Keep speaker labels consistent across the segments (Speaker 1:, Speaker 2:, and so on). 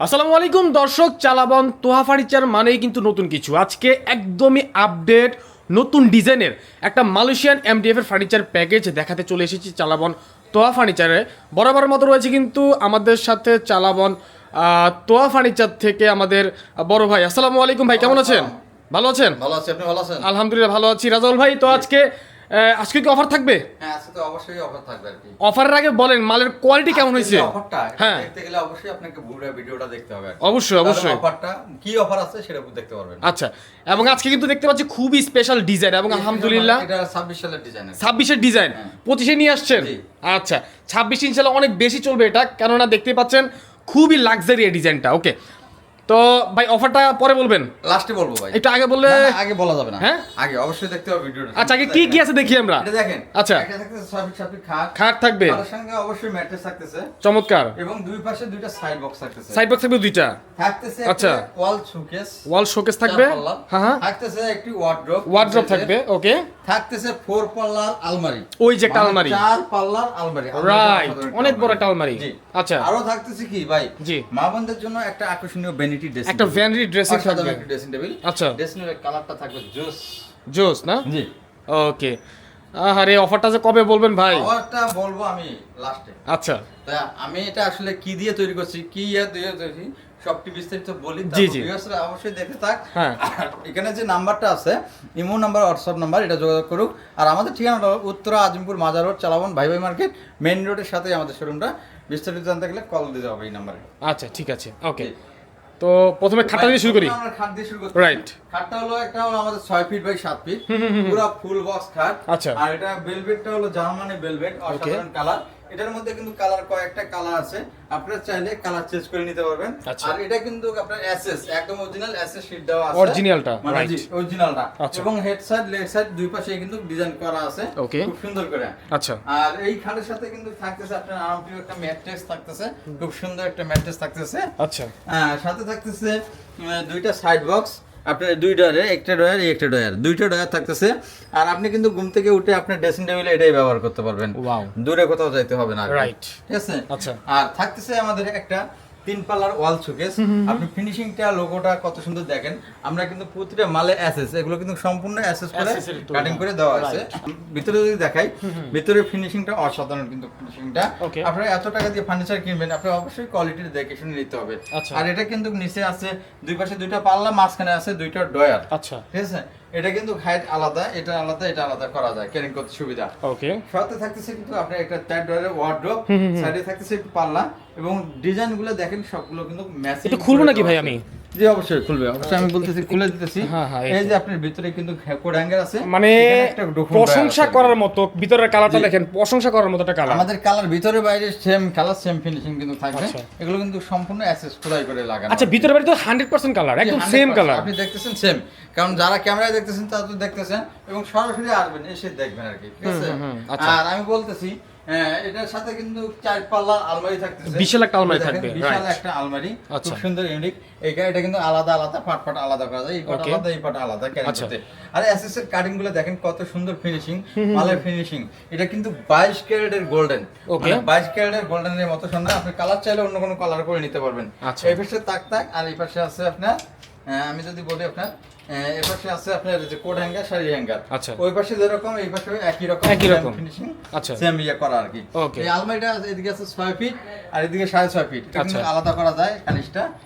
Speaker 1: আসসালামু আলাইকুম দর্শক চালাবন তোহা ফার্নিচার মানেই কিন্তু নতুন কিছু। আজকে একদমই আপডেট নতুন ডিজাইনের একটা মালয়েশিয়ান এমডিএফ এর ফার্নিচার প্যাকেজ দেখাতে চলে এসেছি চালাবন তোহা ফার্নিচারে বরাবর মতো রয়েছে কিন্তু আমাদের সাথে চালাবন তোহা ফার্নিচার থেকে আমাদের বড় ভাই। আসসালামু আলাইকুম ভাই কেমন আছেন? ভালো আছেন?
Speaker 2: ভালো আছি আপনি ভালো আছেন?
Speaker 1: আলহামদুলিল্লাহ ভালো আছি। রাজাউল ভাই তো আজকে আজকে কি অফার থাকবে?
Speaker 2: হ্যাঁ আজকে তো অবশ্যই অফার থাকবে আর কি।
Speaker 1: অফারের আগে বলেন মালের কোয়ালিটি কেমন হয়েছে?
Speaker 2: অফারটা
Speaker 1: হ্যাঁ।
Speaker 2: দেখতে গেলে অবশ্যই আপনাকে পুরো ভিডিওটা দেখতে হবে
Speaker 1: অবশ্যই অবশ্যই।
Speaker 2: অফারটা কি অফার আছে সেটা দেখতে পারবেন।
Speaker 1: আচ্ছা এবং আজকে কিন্তু দেখতে পাচ্ছি খুবই স্পেশাল ডিজাইন এবং আলহামদুলিল্লাহ
Speaker 2: এটা 26 সালের ডিজাইন
Speaker 1: ছাব্বিশের ডিজাইন
Speaker 2: হ্যাঁ।
Speaker 1: পঁচিশে নিয়ে আসছেন? আচ্ছা ছাব্বিশ ইনশাল্লাহ অনেক বেশি চলবে এটা কেননা দেখতে পাচ্ছেন খুবই লাক্সারি ডিজাইনটা ওকে তো ভাই অফারটা পরে বলবেন।
Speaker 2: লাস্টে বলব ভাই।
Speaker 1: একটু আগে বললে
Speaker 2: আগে বলা যাবে না।
Speaker 1: হ্যাঁ?
Speaker 2: আগে অবশ্যই দেখতে হবে ভিডিওটা।
Speaker 1: আচ্ছা আগে কি কি আছে দেখি আমরা?
Speaker 2: এটা দেখেন।
Speaker 1: আচ্ছা।
Speaker 2: একটা থাকতেছে ছয় ফিট সাত ফিট খাট।
Speaker 1: খাট থাকবে।
Speaker 2: তার সঙ্গে অবশ্যই ম্যাট্রেস থাকতেছে।
Speaker 1: চমৎকার।
Speaker 2: এবং দুই পাশে দুইটা সাইড বক্স থাকতেছে।
Speaker 1: সাইড বক্স থাকবে দুইটা?
Speaker 2: থাকতেছে
Speaker 1: আচ্ছা।
Speaker 2: ওয়াল শোকেস
Speaker 1: ওয়াল শোকেস থাকবে? হ্যাঁ হ্যাঁ।
Speaker 2: থাকতেছে একটি ওয়ার্ড্রপ
Speaker 1: ওয়ার্ড্রপ থাকবে ওকে
Speaker 2: থাকতেছে ফোর পাল্লার আলমারি।
Speaker 1: ওই যে একটা
Speaker 2: মানে
Speaker 1: আলমারি।
Speaker 2: চার পাল্লার আলমারি।
Speaker 1: রাইট অনেক বড় একটা আলমারি।
Speaker 2: জি।
Speaker 1: আচ্ছা।
Speaker 2: আরও থাকতেছে কি ভাই?
Speaker 1: জি।
Speaker 2: মা বোনদের জন্য একটা আকর্ষণীয় ভ্যানিটি ড্রেসিং
Speaker 1: একটা ভ্যানিটি ড্রেসিং থাকবে।
Speaker 2: ড্রেসিং টেবিল
Speaker 1: আচ্ছা।
Speaker 2: ড্রেসিং এর কালারটা থাকবে জোস।
Speaker 1: জোস না?
Speaker 2: জি।
Speaker 1: ওকে। আরে অফারটা যে কবে বলবেন ভাই?
Speaker 2: খাবারটা বলব আমি লাস্টে
Speaker 1: আচ্ছা।
Speaker 2: তা আমি এটা আসলে কি দিয়ে তৈরি করছি কি ইয়ে দিয়ে তৈরি সবটি বিস্তারিত বলি?
Speaker 1: জি, জি।
Speaker 2: অবশ্যই দেখে থাক।
Speaker 1: হ্যাঁ।
Speaker 2: এখানে যে নাম্বারটা আছে ইমো নাম্বার হোয়াটসঅ্যাপ নাম্বার এটা যোগাযোগ করুক। আর আমাদের ঠিকানাটা উত্তরা আজিমপুর মাজার রোড চালাবন ভাই ভাই মার্কেট মেইন রোডের সাথে আমাদের শোরুমটা বিস্তারিত জানতে গেলে কল দিতে হবে এই নাম্বারে।
Speaker 1: আচ্ছা ঠিক আছে। ওকে। তো প্রথমে খাটটা দিয়ে শুরু করি।
Speaker 2: আমরা খাট দিয়ে শুরু করি
Speaker 1: রাইট
Speaker 2: খাটটা হলো একটা হলো আমাদের 6 ফিট বাই 7 ফিট পুরো ফুল বক্স খাট।
Speaker 1: আচ্ছা।
Speaker 2: আর এটা ভেলভেটটা হলো জার্মানি ভেলভেট অসাধারণ কালার এটার মধ্যে কিন্তু কালার কয়েকটা কালার আছে। আপনার চাইলে কালার চেঞ্জ করে নিতে পারবেন।
Speaker 1: আচ্ছা।
Speaker 2: আর এটা কিন্তু আপনার এসএস একদম অরিজিনাল এসএস শীট দেওয়া আছে। মানে জি অরিজিনালটা
Speaker 1: আচ্ছা।
Speaker 2: এবং হেড সাইড লেগ সাইড দুই পাশে কিন্তু ডিজাইন করা আছে. খুব সুন্দর করে।
Speaker 1: আচ্ছা।
Speaker 2: আর এই খাটের সাথে কিন্তু থাকতেছে আপনার আরামপ্রিয় একটা ম্যাট্রেস থাকতেছে। খুব সুন্দর একটা ম্যাট্রেস থাকতেছে।
Speaker 1: আচ্ছা।
Speaker 2: সাথে থাকতেছে দুইটা সাইড বক্স আপনার দুই ডয়ারে একটা ডয়ার একটা ডয়ার দুইটা ডয়ার থাকতেছে। আর আপনি কিন্তু ঘুম থেকে উঠে আপনার ড্রেসিং টেবিলে এটাই ব্যবহার করতে পারবেন. দূরে কোথাও যাইতে হবে না
Speaker 1: রাইট
Speaker 2: ঠিক আছে?
Speaker 1: আচ্ছা।
Speaker 2: আর থাকতেছে আমাদের একটা তিন পাল্লার ওয়াল শোকেস। আপনি ফিনিশিংটা লোগোটা কত সুন্দর দেখেন। আমরা কিন্তু প্রতিটা মালে অ্যাসেস এগুলো কিন্তু সম্পূর্ণ অ্যাসেস করে কাটিং করে দেওয়া আছে। ভিতরে যদি দেখাই ভিতরে ফিনিশিংটা অসাধারণ কিন্তু ফিনিশিংটা. আপনারা এত টাকা দিয়ে ফার্নিচার কিনবেন আপনি অবশ্যই কোয়ালিটি দেখে শুনে নিতে হবে।
Speaker 1: আচ্ছা।
Speaker 2: আর এটা কিন্তু নিচে আছে দুই পাশে দুইটা পাল্লা মাঝখানে আছে দুইটা ডয়ার
Speaker 1: আচ্ছা।
Speaker 2: ঠিক আছে? এটা কিন্তু হাইট আলাদা এটা আলাদা এটা আলাদা করা যায় ক্যারিং করতে সুবিধা।
Speaker 1: ওকে
Speaker 2: সাথে থাকতেছে কিন্তু আপনার একটা চার ড্রয়ারের ওয়ার্ড্রপ সাইডে থাকতেছে একটু পাল্লা এবং ডিজাইনগুলো দেখেন সবগুলো কিন্তু ম্যাচিং
Speaker 1: এটা খুলবো নাকি ভাই আমি?
Speaker 2: জি অবশ্যই খুলবে। অবশ্যই আমি বলতেছি খুলে দিতেছি।
Speaker 1: হ্যাঁ, হ্যাঁ, এই
Speaker 2: যে আপনার ভিতরে কিন্তু কোড হ্যাঙ্গার আছে
Speaker 1: মানে প্রশংসা করার মতো ভিতরের কালারটা দেখেন প্রশংসা করার মতো একটা কালার।
Speaker 2: আমাদের কালার ভিতরে বাইরে সেম কালার সেম ফিনিশিং কিন্তু থাকবে।
Speaker 1: আচ্ছা।
Speaker 2: এগুলো কিন্তু সম্পূর্ণ অ্যাসেস খোদাই করে লাগানো
Speaker 1: আচ্ছা ভিতরে বাড়ি তো হান্ড্রেড পার্সেন্ট কালার একদম সেম কালার
Speaker 2: আপনি দেখতেছেন সেম কারণ যারা ক্যামেরায় দেখতেছেন তারা তো দেখতেছেন। এবং সরাসরি আসবেন এসে দেখবেন আর কি ঠিক আছে?
Speaker 1: আচ্ছা।
Speaker 2: আর আমি বলতেছি হ্যাঁ, এটার সাথে কিন্তু চার পাল্লার আলমারি থাকতেছে।
Speaker 1: বিশাল একটা আলমারি থাকবে,
Speaker 2: বিশাল একটা আলমারি
Speaker 1: আচ্ছা।
Speaker 2: খুব সুন্দর ইউনিক এই এটা কিন্তু আলাদা আলাদা পাট পাট আলাদা করা যায়। এই পাট আলাদা এই পাট আলাদা ক্যারি
Speaker 1: আচ্ছা।
Speaker 2: করতে। আর এসএস এর কাটিংগুলো দেখেন কত সুন্দর ফিনিশিং মালের ফিনিশিং এটা কিন্তু 22 ক্যারেটের গোল্ডেন. মানে 22 ক্যারেটের গোল্ডেনের মতো সুন্দর। আপনি কালার চাইলে অন্য কোনো কালার করে নিতে পারবেন।
Speaker 1: আচ্ছা।
Speaker 2: এই পাশে তাক তাক আর এই পাশে আছে আপনার আমি যদি বলি আপনার এই পাশে আছে আপনার যে কোড হ্যাঙ্গার শাড়ি হ্যাঙ্গার
Speaker 1: আচ্ছা।
Speaker 2: ওই পাশে যেরকম এই পাশে একই রকম
Speaker 1: একই রকম।
Speaker 2: ফিনিশিং
Speaker 1: আচ্ছা।
Speaker 2: সেম ইয়ে করা আর কি এই আলমারিটা এদিকে আছে 6 ফিট আর এদিকে 6.5 ফিট এটা কিন্তু
Speaker 1: আচ্ছা।
Speaker 2: আলাদা করা যায়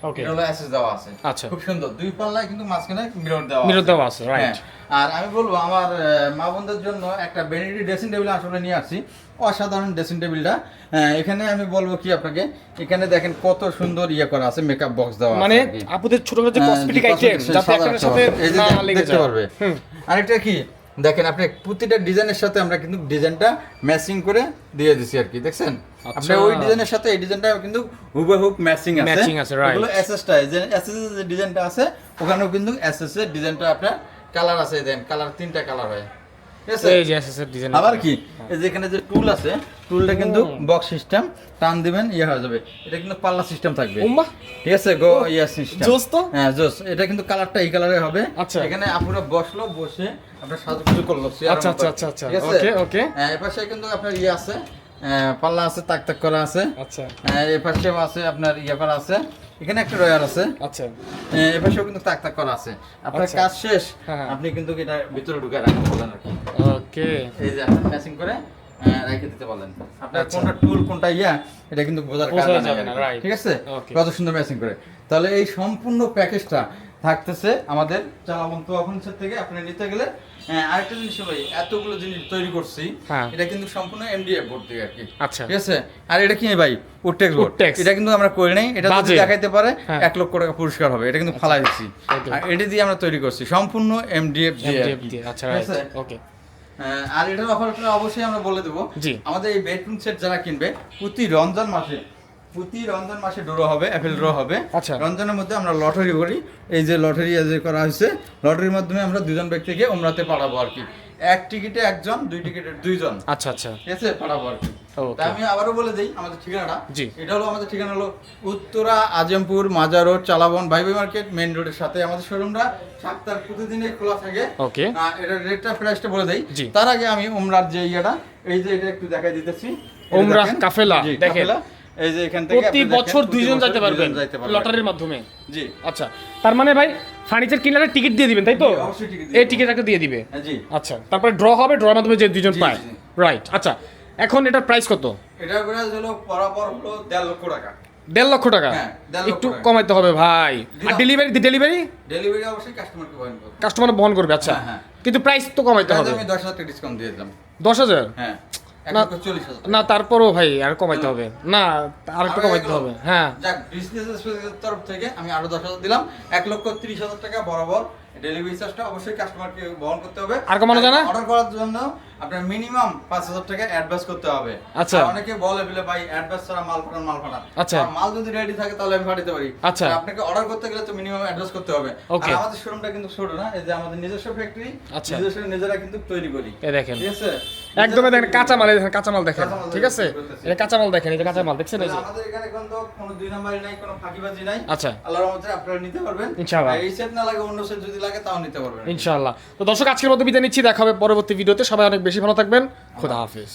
Speaker 1: Okay.
Speaker 2: এটা হলো অ্যাসেস দেওয়া আছে
Speaker 1: আচ্ছা।
Speaker 2: খুব সুন্দর দুই পাল্লায় কিন্তু মাঝখানে মিরর দেওয়া
Speaker 1: Mirror দেওয়া আছে, right.
Speaker 2: হ্যাঁ। আর আমি বলব আমার মা বোনদের জন্য একটা বেনিটি ড্রেসিং টেবিল আসলে নিয়ে আসছি অসাধারণ ড্রেসিং টেবিলটা এখানে আমি বলব কি আপনাকে এখানে দেখেন কত সুন্দর ইয়ে করা আছে মেকআপ বক্স দেওয়া
Speaker 1: মানে আপুদের ছোট ছোট যে কসমেটিক আইটেম যাতে একটার সাথে
Speaker 2: দেখতে পারবে। আরেকটা কি? দেখেন আপনি প্রতিটা ডিজাইনের সাথে আমরা কিন্তু ডিজাইনটা ম্যাচিং করে দিয়ে দিছি আর কি দেখছেন?
Speaker 1: আচ্ছা।
Speaker 2: আপনি ওই ডিজাইনের সাথে এই ডিজাইনটা কিন্তু হুবহুব ম্যাচিং আছে।
Speaker 1: ম্যাচিং আছে, রাইট
Speaker 2: এগুলো এসএসটা যে এসএস যে ডিজাইনটা আছে ওখানেও কিন্তু এসএস এর ডিজাইনটা আপনার কালার আছে দেন কালার তিনটা কালার হয়।
Speaker 1: এই যে এসএস ডিজাইন
Speaker 2: আবার কি? এই যে যে টুল আছে টুলটা কিন্তু বক্স সিস্টেম টান দিবেন ইয়ে হয়ে যাবে। এটা কিন্তু পাল্লা সিস্টেম থাকবে। ঠিক আছে? গো ইয়া সিস্টেম
Speaker 1: জোস তো।
Speaker 2: হ্যাঁ জোস। এটা কিন্তু কালারটা এই কালারে হবে।
Speaker 1: আচ্ছা।
Speaker 2: এখানে আপুরা বসল বসে আপনার সাজুগুজু করল
Speaker 1: আচ্ছা, আচ্ছা, আচ্ছা, আচ্ছা।
Speaker 2: ঠিক আছে?
Speaker 1: Okay, okay.
Speaker 2: হ্যাঁ এপাশে কিন্তু আপনার ইয়ে আছে পাল্লা আছে তাক তাক করা আছে।
Speaker 1: আচ্ছা।
Speaker 2: আহ, এ আছে আপনার ইয়ে করা আছে। এখানে একটা রয়ার আছে।
Speaker 1: আচ্ছা।
Speaker 2: আহ, এ কিন্তু তাক তাক করা আছে। আপনার
Speaker 1: আচ্ছা।
Speaker 2: কাজ শেষ।
Speaker 1: হ্যাঁ, হ্যাঁ।
Speaker 2: আপনি কিন্তু এটা ভিতরে ঢুকে রাখতে বলেন আর কি।
Speaker 1: ওকে।
Speaker 2: এই যে আপনি ম্যাচিং করে রেখে দিতে বলেন। আপনার
Speaker 1: আচ্ছা।
Speaker 2: কোনটা টুল কোনটা ইয়া এটা কিন্তু বোঝার কারণ
Speaker 1: যাবে না,
Speaker 2: ঠিক আছে? কত সুন্দর ম্যাচিং করে। তাহলে এই সম্পূর্ণ প্যাকেজটা থাকতেছে আমাদের চালাবন তো অফেন্সের থেকে আপনি নিতে গেলে আরেকটা জিনিস ভাই এতগুলো জিনিস তৈরি করছি
Speaker 1: হ্যাঁ।
Speaker 2: এটা কিন্তু সম্পূর্ণ এমডিএফ বোর্ড থেকে আর কি।
Speaker 1: আচ্ছা।
Speaker 2: ঠিক আছে? আর এটা কি ভাই? উডটেক্স বোর্ড এটা কিন্তু আমরা করি নাই এটা যদি দেখাইতে পারে
Speaker 1: হ্যাঁ।
Speaker 2: এক লক্ষ টাকা পুরস্কার হবে এটা কিন্তু ফালাই দিচ্ছি। আর এটা দিয়ে আমরা তৈরি করছি সম্পূর্ণ এমডিএফ দিয়ে
Speaker 1: আচ্ছা? ওকে
Speaker 2: আর এটার অফারটা অবশ্যই আমরা বলে দেবো। আমাদের এই বেডরুম সেট যারা কিনবে প্রতি রমজান মাসে প্রতি রমজান মাসে ড্র হবে অ্যাপেল ড্র হবে।
Speaker 1: আচ্ছা।
Speaker 2: রমজানের মধ্যে আমরা লটারি করি। এই যে লটারি যে করা হয়েছে লটারির মাধ্যমে আমরা দুজন ব্যক্তিকে ওমরাতে পাঠাবো আর কি। এক টিকিটে একজন দুই টিকিটে দুইজন।
Speaker 1: আচ্ছা আচ্ছা।
Speaker 2: ঠিক আছে? পাঠাবো আর কি।
Speaker 1: Okay.
Speaker 2: তা আমি আবারও বলে দিই আমাদের ঠিকানাটা।
Speaker 1: জি।
Speaker 2: এটা হলো আমাদের ঠিকানা হলো উত্তরা আজমপুর মাজা রোড চালাবন মার্কেট মেইন রোডের সাথে আমাদের শোরুমটা। প্রতিদিনই খোলা থাকে।
Speaker 1: ওকে
Speaker 2: এটা রেটটা প্রাইসটা বলে দেই। তার আগে আমি যে ইয়েটা এই যে এটা একটু দেখাই দিতেছি।
Speaker 1: কাফেলা, দেখেন।
Speaker 2: এই যে এখান থেকে
Speaker 1: প্রতি বছর দুইজন যাইতে পারবেন লটারির মাধ্যমে।
Speaker 2: জি।
Speaker 1: আচ্ছা তার মানে ভাই ফার্নিচার কিনলে টিকিট দিয়ে দিবেন তাই তো? এই। টিকিট একটা দিয়ে দিবে।
Speaker 2: হ্যাঁ, জি।
Speaker 1: আচ্ছা তারপরে ড্র হবে ড্রর মাধ্যমে যে দুইজন পায়। রাইট আচ্ছা এখন এটার প্রাইস কত?
Speaker 2: এটা প্রাইস হলো বরাবর হলো দেড় লক্ষ টাকা।
Speaker 1: দেড় লক্ষ টাকা?
Speaker 2: হ্যাঁ,
Speaker 1: একটু কমাইতে হবে ভাই। আর ডেলিভারি ডেলিভারি
Speaker 2: ডেলিভারি অবশ্যই কাস্টমারকে বহন করবে।
Speaker 1: কাস্টমার বহন করবে আচ্ছা।
Speaker 2: হ্যাঁ, হ্যাঁ।
Speaker 1: কিন্তু প্রাইস তো কমাইতে হবে।
Speaker 2: আমি দশ হাজার ডিসকাউন্ট দিয়ে দিলাম।
Speaker 1: দশ হাজার?
Speaker 2: হ্যাঁ
Speaker 1: না। তারপরও ভাই আর কমাইতে হবে। না আর একটু কমাইতে হবে। হ্যাঁ।
Speaker 2: যাক বিজনেস তরফ থেকে আমি আরও দশ হাজার দিলাম। এক লক্ষ ত্রিশ হাজার টাকা বরাবর ডেলিভারি চার্জটা অবশ্যই কাস্টমারকে বহন করতে হবে।
Speaker 1: আর কমানো যায় না?
Speaker 2: অর্ডার করার জন্য আপনার মিনিমাম পাঁচ হাজার টাকা অ্যাডভান্স করতে হবে।
Speaker 1: আচ্ছা।
Speaker 2: অনেকে বলে বলে ভাই অ্যাডভান্স ছাড়া মাল পাঠান মাল পাঠান।
Speaker 1: আচ্ছা।
Speaker 2: মাল যদি রেডি থাকে তাহলে আমি পাঠাতে পারি।
Speaker 1: আচ্ছা।
Speaker 2: আপনাকে অর্ডার করতে গেলে তো মিনিমাম অ্যাডভান্স করতে হবে. আর আমাদের শোরুমটা কিন্তু ছোট না এই যে আমাদের নিজস্ব ফ্যাক্টরি
Speaker 1: আচ্ছা।
Speaker 2: নিজস্ব নিজেরা কিন্তু তৈরি করি।
Speaker 1: এ দেখেন।
Speaker 2: ঠিক আছে?
Speaker 1: দেখেন কাঁচামাল এই দেখেন কাঁচামাল দেখেন। ঠিক আছে। এটা কাঁচামাল দেখেন এই যে কাঁচামাল দেখছেন এই যে?
Speaker 2: আমাদের এখানে কিন্তু কোনো দুই নাম্বারই নাই কোনো ফাঁকিবাজি নাই।
Speaker 1: আচ্ছা।
Speaker 2: আল্লাহর রহমতে আপনারা নিতে পারবেন।
Speaker 1: ইনশাআল্লাহ।
Speaker 2: এই সেট না লাগে অন্য সেট যদি লাগে তাও নিতে পারবেন।
Speaker 1: ইনশাআল্লাহ। তো দর্শক আজকের মতো বিদায় নিচ্ছি দেখা হবে পরবর্তী ভিডিওতে। সবাই অনেক বেশি ভালো থাকবেন খোদা হাফিজ।